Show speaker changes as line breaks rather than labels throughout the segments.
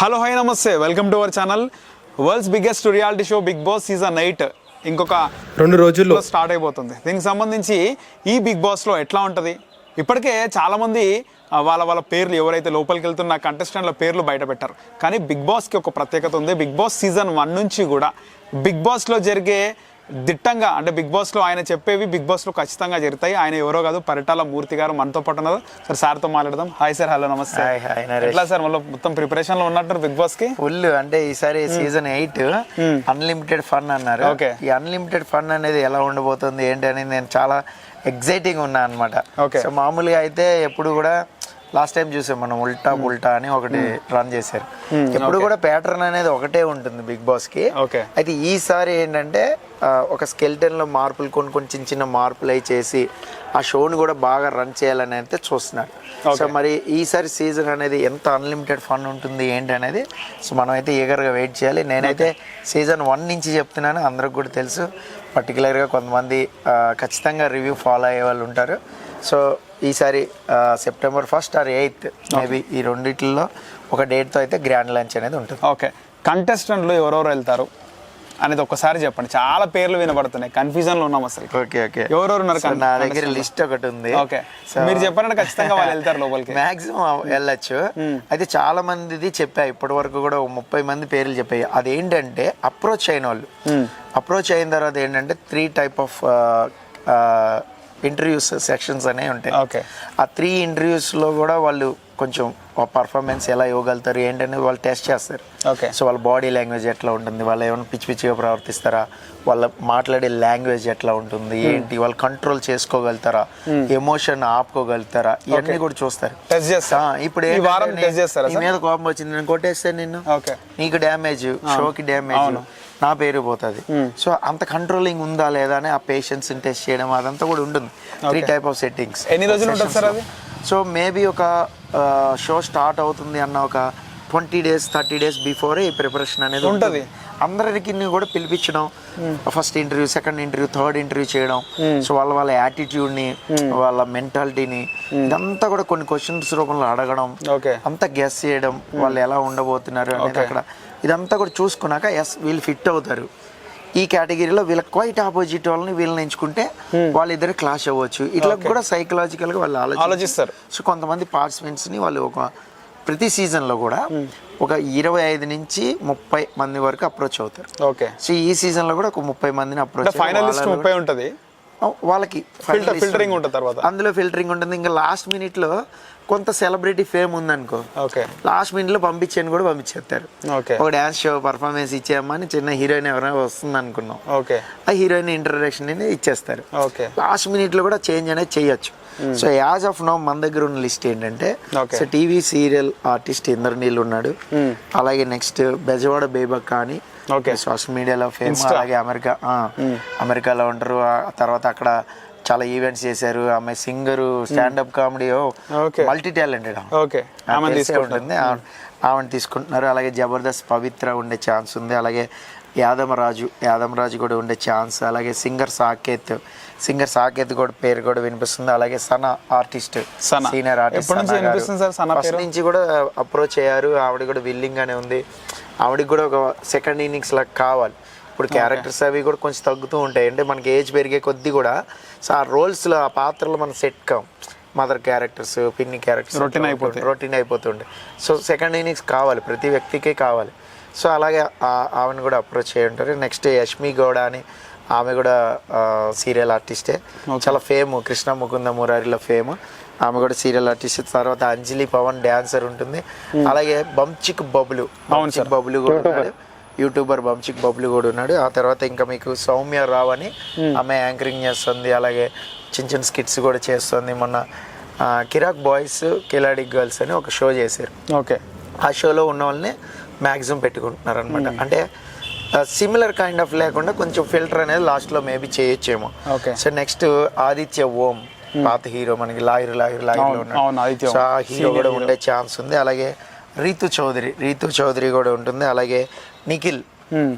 Hello hi నమస్తే. Welcome to our channel world's biggest reality show Bigg Boss season eight ఇంకొక
రెండు రోజుల్లో.
Start అయిపోతుంది. దీనికి సంబంధించి ఈ బిగ్ బాస్లో ఎట్లా ఉంటుంది? ఇప్పటికే చాలామంది వాళ్ళ వాళ్ళ పేర్లు ఎవరైతే లోపలికి వెళ్తున్న కంటెస్టెంట్ల పేర్లు బయట పెట్టారు. కానీ బిగ్ బాస్కి ఒక ప్రత్యేకత ఉంది. బిగ్ బాస్ సీజన్ వన్ నుంచి కూడా బిగ్ బాస్లో జరిగే దిట్టంగా అంటే బిగ్ బాస్లో ఆయన చెప్పేవి బిగ్ బాస్లో ఖచ్చితంగా జరుగుతాయి. ఆయన ఎవరో కాదు పరిటాల మూర్తి గారు మనతో పాటు ఉన్నారు. సార్ సార్తో మాట్లాడదాం. హాయ్ సార్ హలో నమస్తే. ఎట్లా సార్ మళ్ళీ మొత్తం ప్రిపరేషన్లో ఉన్నట్టు బిగ్ బాస్కి?
ఫుల్ అంటే ఈసారి సీజన్ ఎయిట్ అన్లిమిటెడ్ ఫన్ అన్నారు.
Okay.
ఈ అన్లిమిటెడ్ ఫన్ అనేది ఎలా ఉండబోతుంది ఏంటి అనేది నేను చాలా ఎగ్జైటింగ్ ఉన్నా అనమాట. సో మామూలుగా అయితే ఎప్పుడు కూడా లాస్ట్ టైం చూసాం మనం ఉల్టా ఉల్టా అని ఒకటి రన్ చేశారు. ఎప్పుడు కూడా ప్యాటర్న్ అనేది ఒకటే ఉంటుంది బిగ్ బాస్కి.
ఓకే
అయితే ఈసారి ఏంటంటే ఒక skeleton లో మార్పులు కొన్ని కొన్ని చిన్న చిన్న మార్పులు అయి చేసి ఆ షోని కూడా బాగా రన్ చేయాలని అయితే చూస్తున్నారు సో మరి ఈసారి సీజన్ అనేది ఎంత అన్లిమిటెడ్ ఫన్ ఉంటుంది ఏంటి అనేది సో మనం అయితే ఈగర్గా వెయిట్ చేయాలి. నేనైతే సీజన్ వన్ నుంచి చెప్తున్నాను అందరికి కూడా తెలుసు. పర్టికులర్గా కొంతమంది ఖచ్చితంగా రివ్యూ ఫాలో అయ్యే వాళ్ళు ఉంటారు. సో ఈసారి September first or eighth maybe ఈ రెండిట్లో ఒక డేట్తో అయితే గ్రాండ్ లంచ్ అనేది ఉంటుంది.
ఓకే. కంటెస్టెంట్లు ఎవరెవరు వెళ్తారు అనేది ఒక్కసారి చెప్పండి. చాలా పేర్లు వినబడుతున్నాయి. కన్ఫ్యూజన్లో ఉన్నాం అసలు.
Okay okay.
ఎవరెవరు ఉన్నారు
నా దగ్గర లిస్ట్ ఒకటి ఉంది.
ఓకే. మీరు చెప్పారంటే ఖచ్చితంగా వాళ్ళు వెళ్తారు లోపలికి.
మాక్సిమం వెళ్ళొచ్చు. అయితే చాలా మందిది చెప్పా ఇప్పటి వరకు కూడా ముప్పై మంది పేర్లు చెప్పాయి అదేంటంటే అప్రోచ్ అయిన వాళ్ళు అప్రోచ్ అయిన తర్వాత ఏంటంటే three type of interviews sections అనేవి ఉంటాయి.
ఓకే.
ఆ త్రీ ఇంటర్వ్యూస్లో కూడా వాళ్ళు కొంచెం పర్ఫార్మెన్స్ ఎలా ఇవ్వగలుగుతారు ఏంటనేది వాళ్ళు టెస్ట్ చేస్తారు.
ఓకే.
సో వాళ్ళ బాడీ లాంగ్వేజ్ ఎట్లా ఉంటుంది వాళ్ళు ఏమైనా పిచ్చి పిచ్చిగా ప్రవర్తిస్తారా వాళ్ళ మాట్లాడే లాంగ్వేజ్ ఎట్లా ఉంటుంది ఏంటి వాళ్ళు కంట్రోల్ చేసుకోగలుగుతారా ఎమోషన్ ఆపుకోగలుగుతారా ఇవన్నీ కూడా చూస్తారు.
టెస్ట్ చేస్తా
ఆ, ఇప్పుడు
ఈ వారం
ఏంటంటే
టెస్ట్ చేస్తారా
నీ మీద కోపం వచ్చింది నేను కొట్టేస్తే నిన్ను.
ఓకే.
నీకు డ్యామేజ్ షోకి డ్యామేజ్. నా పేరు పోతుంది. సో అంత కంట్రోలింగ్ ఉందా లేదా అని ఆ పేషెన్స్ టెస్ట్ చేయడం అదంతా కూడా ఉంటుంది. త్రీ టైప్ ఆఫ్ సెట్టింగ్స్
ఎన్ని రోజులు ఉంటుంది సార్ అది?
సో మేబీ ఒక షో స్టార్ట్ అవుతుంది అన్న ఒక twenty days thirty days before ఈ ప్రిపరేషన్ అనేది
ఉంటది.
అందరికి కూడా పిలిపించడం. First interview second interview third interview చేయడం. సో వాళ్ళ వాళ్ళ యాటిట్యూడ్ని వాళ్ళ మెంటాలిటీని ఇదంతా కూడా కొన్ని క్వశ్చన్స్ రూపంలో అడగడం. అంతా గెస్ చేయడం. వాళ్ళు ఎలా ఉండబోతున్నారు అనేది అక్కడ ఇదంతా కూడా చూసుకున్నాక ఎస్ వీళ్ళు ఫిట్ అవుతారు. ఈ కేటగిరీలో వీళ్ళకి క్వైట్ ఆపోజిట్ వాళ్ళని వీళ్ళని ఎంచుకుంటే వాళ్ళిద్దరు క్లాష్ అవ్వచ్చు. ఇట్లా కూడా సైకలాజికల్గా వాళ్ళు ఆలోచి
ఆలోచిస్తారు.
సో కొంతమంది పార్టిసిపెంట్స్ని వాళ్ళు ఒక ప్రతి సీజన్లో కూడా ఒక ఇరవై ఐదు నుంచి ముప్పై మంది వరకు అప్రోచ్ అవుతారు.
ఓకే
సో ఈ సీజన్లో కూడా ఒక ముప్పై మందిని అప్రోచ్
ఫైనల్ లిస్ట్ ముప్పై ఉంటుంది.
వాళ్ళకి
ఫిల్టర్ ఫిల్టరింగ్ ఉంటుంది. తర్వాత.
అందులో ఫిల్టరింగ్ ఉంటుంది. ఇంకా లాస్ట్ మినిట్లో కొంత సెలబ్రిటీ ఫేమ్ ఉందనుకో
ఓకే
లాస్ట్ మినిట్లో పంపించాను కూడా పంపించేస్తారు.
ఓకే
ఒక డ్యాన్స్ షో పర్ఫార్మెన్స్ ఇచ్చేయమ్మని చిన్న హీరోయిన్ ఎవరైనా వస్తుంది అనుకున్నాం
ఓకే
ఆ హీరోయిన్ ఇంట్రడక్షన్ అనేది ఇచ్చేస్తారు.
ఓకే
లాస్ట్ మినిట్లో కూడా చేంజ్ అనేది చేయొచ్చు. సో యాజ్ ఆఫ్ నో మన దగ్గర ఉన్న లిస్ట్ ఏంటంటే. So TV serial artist Indraneel ఉన్నాడు. అలాగే నెక్స్ట్ బెజవాడ బేబక్క అని
ఓకే.
సోషల్ మీడియాలో ఫేమస్ అలాగే అమెరికా అమెరికాలో ఉంటారు తర్వాత అక్కడ చాలా ఈవెంట్స్ చేశారు. ఆమె singer standup comedy. Multi talented
okay. ఆమె.
ఉంటుంది. ఆమె- ఆమెను తీసుకుంటున్నారు. అలాగే జబర్దస్త్ పవిత్ర ఉండే ఛాన్స్ ఉంది. అలాగే యాదమరాజు యాదమరాజు కూడా ఉండే ఛాన్స్ అలాగే సింగర్ సాకేత్ సింగర్ సాకేత్ కూడా పేరు కూడా వినిపిస్తుంది. అలాగే Sana artist
Sana.
Senior artist
నుంచి
కూడా అప్రోచ్ అయ్యారు. ఆవిడ కూడా విల్లింగ్ గానే ఉంది. ఆవిడకి కూడా ఒక సెకండ్ ఇన్నింగ్స్ లాగా కావాలి. ఇప్పుడు క్యారెక్టర్స్ అవి కూడా కొంచెం తగ్గుతూ ఉంటాయి. అంటే మనకి ఏజ్ పెరిగే కొద్దీ కూడా సో ఆ రోల్స్లో ఆ పాత్రలు మనం సెట్ కాం. మదర్ క్యారెక్టర్స్ పిన్ని క్యారెక్టర్స్
Routine అయిపోతాయి.
రొటీన్ అయిపోతుండే సో సెకండ్ ఇన్నింగ్స్ కావాలి. ప్రతి వ్యక్తికి కావాలి. సో అలాగే ఆ- ఆమెను కూడా అప్రోచ్ చేయి ఉంటారు. నెక్స్ట్ యష్మి గౌడ అని ఆమె కూడా సీరియల్ ఆర్టిస్టే చాలా ఫేమ్ కృష్ణ ముకుంద మురారిలో ఫేమ్ ఆమె కూడా సీరియల్ ఆర్టిస్ట్ తర్వాత అంజలి పవన్ డాన్సర్ ఉంటుంది. అలాగే బంచిక్ బబులు. బంచిక్ బబులు కూడా ఉన్నాడు. యూట్యూబర్ బంచిక్ బబులు కూడా ఉన్నాడు. ఆ తర్వాత ఇంకా మీకు సౌమ్య రావ్ అని ఆమె యాంకరింగ్ చేస్తుంది. అలాగే చిన్న చిన్న స్కిట్స్ కూడా చేస్తుంది. మొన్న కిరాక్ బాయ్స్ కిలాడి గర్ల్స్ అని ఒక షో చేశారు.
ఓకే
ఆ షోలో ఉన్న వాళ్ళని మ్యాక్సిమం పెట్టుకుంటున్నారు అనమాట అంటే సిమిలర్ కైండ్ ఆఫ్ లేకుండా కొంచెం ఫిల్టర్ అనేది లాస్ట్లో maybe చేయొచ్చేమో.
Okay
so next Aditya Om పాత హీరో మనకి లాయర్ లాయర్ లాయర్
అవును, అవును, ఆదిత్య ఓం.
సో ఆ హీరో కూడా. ఉండే ఛాన్స్ ఉంది. అలాగే రీతు చౌదరి రీతు చౌదరి కూడా ఉంటుంది. అలాగే నిఖిల్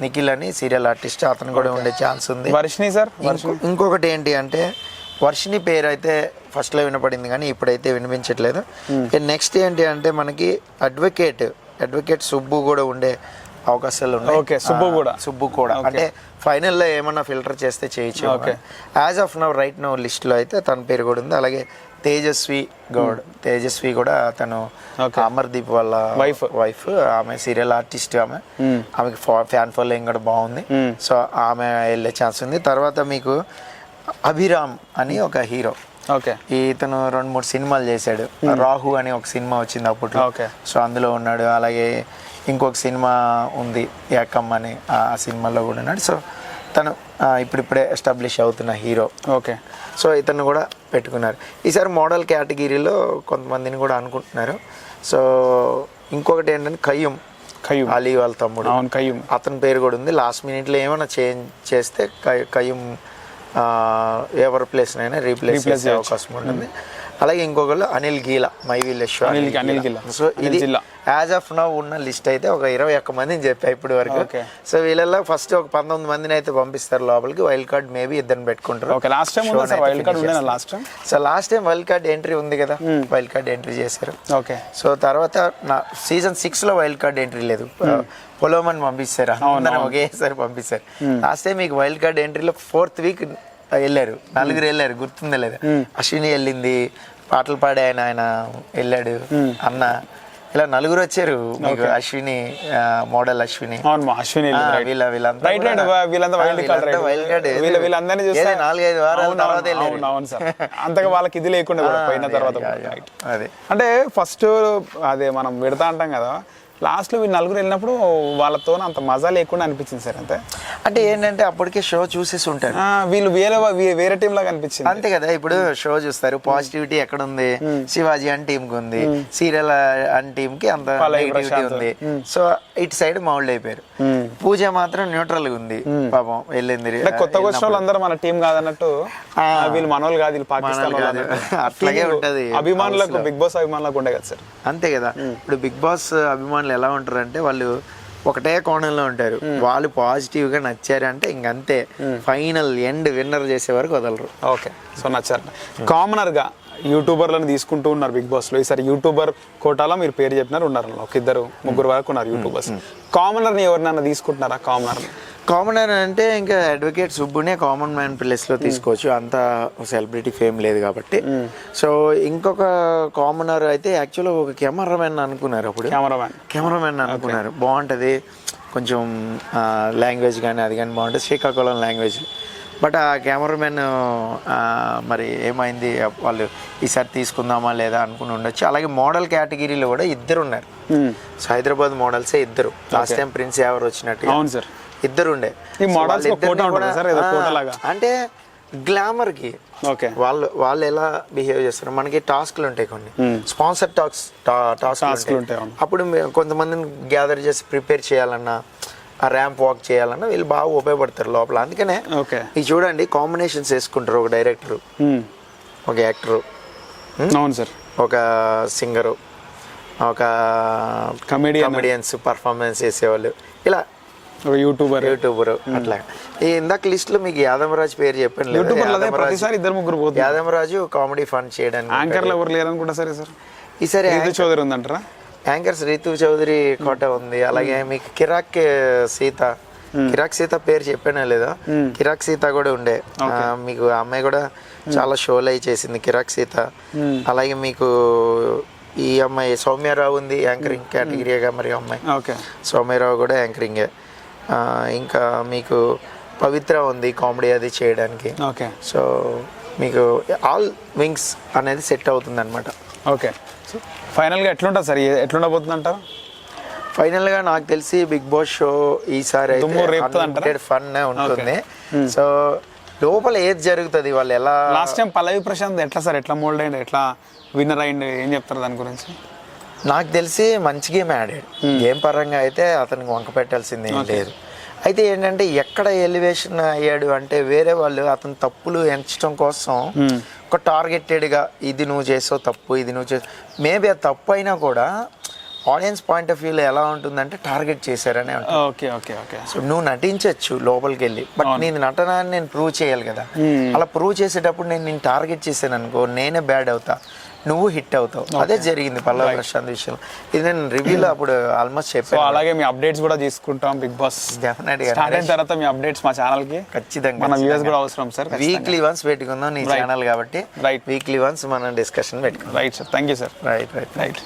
నిఖిల్ అని సీరియల్ ఆర్టిస్ట్ అతను కూడా ఉండే ఛాన్స్ ఉంది.
వర్షిని సార్?
ఇంకో- ఇంకొకటి ఏంటి అంటే వర్షిని పేరు అయితే ఫస్ట్లో వినపడింది కానీ ఇప్పుడైతే వినిపించట్లేదు. నెక్స్ట్ ఏంటి అంటే మనకి అడ్వకేట్ అడ్వకేట్ సుబ్బు కూడా ఉండే అవకాశాలు ఉన్నాయి.
Okay, సుబ్బు కూడా.
సుబ్బు కూడా. అంటే ఫైనల్లో ఏమన్నా ఫిల్టర్ చేస్తే చేయొచ్చు
Okay.
As of now right now లిస్ట్లో అయితే తన పేరు కూడా ఉంది. అలాగే తేజస్వి గౌడ్ తేజస్వి కూడా తను. అమర్దీప్ వాళ్ళ
Wife.
వైఫ్ ఆమె సీరియల్ ఆర్టిస్ట్ ఆమె. ఆమెకి ఫ్యాన్ ఫాలోయింగ్ కూడా బాగుంది. సో ఆమె వెళ్ళే ఛాన్స్ ఉంది. తర్వాత మీకు అభిరామ్ అని ఒక హీరో
ఓకే.
ఇతను రెండు మూడు సినిమాలు చేశాడు. రాహు అని ఒక సినిమా వచ్చింది అప్పట్లో. సో అందులో ఉన్నాడు. అలాగే ఇంకొక సినిమా ఉంది ఏకమ్ అని ఆ సినిమాలో కూడా ఉన్నాడు. సో తను ఇప్పుడిప్పుడే ఎస్టాబ్లిష్ అవుతున్న హీరో.
ఓకే.
సో ఇతను కూడా పెట్టుకున్నారు. ఈసారి మోడల్ కేటగిరీలో కొంతమందిని కూడా అనుకుంటున్నారు. సో ఇంకొకటి ఏంటంటే కయ్యం
కయ్యూమ్
అలీ వాళ్ళ తమ్ముడు.
అవును కయ్యూమ్
అతని పేరు కూడా ఉంది. లాస్ట్ మినిట్లో ఏమైనా చేంజ్ చేస్తే కయ్- కయ్యం ఎవరి ప్లేస్ అయినా రీప్లేస్ చేసే అవకాశం ఉంటుంది. అలాగే ఇంకొకళ్ళు Anil Geela my village
Anil- Geela.
So ఇది
జిల్లా.
యాజ్ ఆఫ్ నౌ ఉన్న లిస్ట్ అయితే ఒక ఇరవై ఒక్క మందిని చెప్పా ఇప్పటి వరకు. సో వీళ్ళల్లో ఫస్ట్ ఒక పంతొమ్మిది మందిని అయితే పంపిస్తారు లోపలికి. వైల్డ్ కార్డ్ మేబీ ఇద్దరిని పెట్టుకుంటారు.
Okay last time wild card last time
so last time wild card entry ఉంది కదా. వైల్డ్ కార్డ్ ఎంట్రీ చేశారు.
ఓకే
సో తర్వాత నా సీజన్ సిక్స్లో వైల్డ్ కార్డ్ ఎంట్రీ లేదు. పొలోమని పంపిస్తారు. అందరం ఒకేసారి పంపిస్తారు. లాస్ట్ టైం మీకు వైల్డ్ కార్డ్ ఎంట్రీలో ఫోర్త్ వీక్ వెళ్ళారు. నలుగురు వెళ్ళారు. గుర్తుందా లేదా. అశ్విని వెళ్ళింది. పాటలు పాడే ఆయన ఆయన వెళ్ళాడు అన్న ఇలా నలుగురు వచ్చారు. మీకు అశ్విని మోడల్ అశ్విని.
అశ్విని.
వీళ్ళ వీళ్ళంతా
రైట్ రైట్
కూడా-
వీళ్ళంతా
ఆ,
వైల్డ్ కార్డ్
వీళ్ళంతా వైల్డ్ కార్డ్
వీళ్ళ వీళ్ళందరినీ చూస్తే.
ఏదో? నాలుగైదు వారాల
అవును,
తర్వాత
అవును,
వెళ్ళారు.
అవును అవును సార్. అంతగా వాళ్ళకి ఇది లేకుండా కూడా పోయిన తర్వాత.
అదే
అంటే ఫస్ట్ అదే మనం పెడతా అంటాం కదా లాస్ట్లో వీళ్ళు నలుగురు వెళ్ళినప్పుడు వాళ్ళతో అంత మజా లేకుండా అనిపించింది సార్ అంతే?
అంటే ఏంటంటే అప్పటికే షో చూసేసి ఉంటారు.
వీళ్ళు వేరే వేరే టీం లాగా అనిపించింది.
అంతే కదా ఇప్పుడు షో చూస్తారు పాజిటివిటీ ఎక్కడ ఉంది శివాజీ అని టీం కి ఉంది సీరియల్ అని టీం కి అంత నెగిటివిటీ. ఉంది. సో ఇటు సైడ్ మౌల్డ్ అయిపోయారు. పూజ మాత్రం న్యూట్రల్గా ఉంది పాపం వెళ్ళింది
అంటే కొత్తగా వచ్చిన వాళ్ళందరూ మన టీం కాదన్నట్టు వీళ్ళు మనోళ్ళు కాదు వీళ్ళు పాకిస్తాన్
కాదు. అట్లాగే ఉంటది.
అభిమానులకు. బిగ్ బాస్ అభిమానులకు ఉండే కదా సార్.
అంతే కదా. ఇప్పుడు బిగ్ బాస్ అభిమానులు ఎలా ఉంటారు అంటే వాళ్ళు ఒకటే కోణంలో ఉంటారు. వాళ్ళు పాజిటివ్గా నచ్చారు అంటే ఇంకంతే ఫైనల్ ఎండ్ విన్నర్ చేసే వరకు వదలరు.
ఓకే. సో నచ్చారు. కామనర్గా యూట్యూబర్లను తీసుకుంటూ ఉన్నారు బిగ్ బాస్లో. ఈసారి యూట్యూబర్ కోటాలో మీరు పేరు చెప్పినారు ఉన్నారు ఒక ఇద్దరు ముగ్గురు వరకు ఉన్నారు యూట్యూబర్స్. కామనర్ని ఎవరినైనా తీసుకుంటున్నారా? కామనర్
కామనర్ అంటే ఇంకా అడ్వకేట్ సుబ్బునే కామన్ మ్యాన్ ప్లేస్లో తీసుకోవచ్చు. అంత సెలబ్రిటీ ఫేమ్ లేదు కాబట్టి. సో ఇంకొక కామనర్ అయితే యాక్చువల్గా ఒక కెమెరామెన్ అనుకున్నారు అప్పుడు.
కెమెరామ్యాన్
కెమెరామెన్ అనుకున్నారు. బాగుంటుంది. కొంచెం లాంగ్వేజ్ కానీ అది కానీ బాగుంటుంది. శ్రీకాకుళం లాంగ్వేజ్ బట్ ఆ కెమెరామెన్ మరి ఏమైంది? వాళ్ళు ఈసారి తీసుకుందామా లేదా అనుకుని ఉండొచ్చు. అలాగే మోడల్ కేటగిరీలో కూడా ఇద్దరు ఉన్నారు. సో హైదరాబాద్ మోడల్సే ఇద్దరు. లాస్ట్ టైం ప్రిన్స్ ఎవరు వచ్చినట్టు
అవును సార్
ఇద్దరు ఉండే? అంటే గ్లామర్కి
ఓకే.
వాళ్ళు వాళ్ళు ఎలా బిహేవ్ చేస్తారు మనకి టాస్క్లు ఉంటాయి కొన్ని. స్పాన్సర్ టాక్స్ టాస్క్లు
టాస్క్లు
ఉంటాయి. అప్పుడు కొంతమందిని గ్యాదర్ చేసి ప్రిపేర్ చేయాలన్నా ఆ ర్యాంప్ వాక్ చేయాలన్నా వీళ్ళు బాగా ఉపయోగపడతారు లోపల. అందుకనే
ఓకే.
ఇది చూడండి కాంబినేషన్స్ వేసుకుంటారు ఒక డైరెక్టర్ ఒక యాక్టరు
అవును సార్.
ఒక సింగరు ఒక. కమెడియన్స్ పర్ఫార్మెన్స్ చేసేవాళ్ళు ఇలా
యూట్యూబర్
యూట్యూబర్ అట్లా. ఈ ఇందాక లిస్ట్లో మీకు యాదమరాజు పేరు చెప్పాను?
యూట్యూబర్ ప్రతిసారి ఇద్దరు ముగ్గురు పోతుంది.
యాదమరాజు కామెడీ ఫన్ చేయడానికి
యాంకర్లు ఎవరు లేరనుకుంటా సరే సార్.
ఈసారి
రీతు చౌదరి ఉందంటారా?
యాంకర్స్ రీతు చౌదరి కోట ఉంది. అలాగే మీకు కిరాక్ సీత. కిరాక్ సీత పేరు చెప్పానా లేదా? కిరాక్ సీత కూడా ఉండే. మీకు అమ్మాయి కూడా చాలా షోలు అయి చేసింది కిరాక్ సీత. అలాగే మీకు ఈ అమ్మాయి సౌమ్యారావు ఉంది యాంకరింగ్ కేటగిరీగా మరి అమ్మాయి.
ఓకే
సౌమ్యరావు కూడా యాంకరింగే ఇంకా మీకు పవిత్ర ఉంది కామెడీ అది చేయడానికి.
ఓకే.
సో మీకు ఆల్ వింగ్స్ అనేది సెట్ అవుతుంది అనమాట
ఓకే. సో ఫైనల్గా ఎట్లుంటుంది సార్? ఎట్లుండబోతుంది అంటారు
ఫైనల్గా నాకు తెలిసి బిగ్ బాస్ షో ఈసారి
అంటారా?
ఫన్ ఉంటుంది. సో లోపల ఏది జరుగుతుంది? వాళ్ళు ఎలా
లాస్ట్ టైం పల్లవి ప్రశాంత్ ఎట్లా సార్? ఎట్లా మోల్డ్ అయ్యింది ఎట్లా విన్నర్ అయ్యింది ఏం చెప్తారు దాని గురించి?
నాకు తెలిసి మంచి గేమ్ ఆడాడు గేమ్ పరంగా అయితే అతనికి వంక పెట్టాల్సింది ఏం లేదు. అయితే ఏంటంటే ఎక్కడ ఎలివేషన్ అయ్యాడు అంటే వేరే వాళ్ళు అతని తప్పులు ఎంచడం కోసం ఒక టార్గెటెడ్గా ఇది నువ్వు చేసావు తప్పు ఇది నువ్వు చేసావు. మేబీ ఆ తప్పు అయినా కూడా ఆడియన్స్ పాయింట్ ఆఫ్ వ్యూలో ఎలా ఉంటుందంటే టార్గెట్ చేశారనే
ఓకే ఓకే ఓకే
సో నువ్వు నటించవచ్చు లోపలికి వెళ్ళి. బట్ నేను నటన అని నేను ప్రూవ్ చేయాలి కదా. అలా ప్రూవ్ చేసేటప్పుడు నేను నేను టార్గెట్ చేశాను అనుకో నేనే బ్యాడ్ అవుతా. నువ్వు హిట్ అవుతావు. అదే జరిగింది పల్లవి ప్రశాంత్ విషయం ఇది నేను రివ్యూలో అప్పుడు ఆల్మోస్ట్ చెప్పాను.
అలాగే మీ అప్డేట్స్ కూడా తీసుకుంటాం బిగ్ బాస్.
డెఫినెట్గా
స్టార్ట్ అయిన తర్వాత మీ అప్డేట్స్ మా ఛానల్కి
ఖచ్చితంగా
మన వ్యూస్ కూడా అవసరం సార్
వీక్లీ వన్స్ పెట్టుకుందాం నీ ఛానల్ కాబట్టి.
Right.
వీక్లీ వన్స్ మనం డిస్కషన్ పెట్టుకుందాం.
Right sir thank you sir
right right
right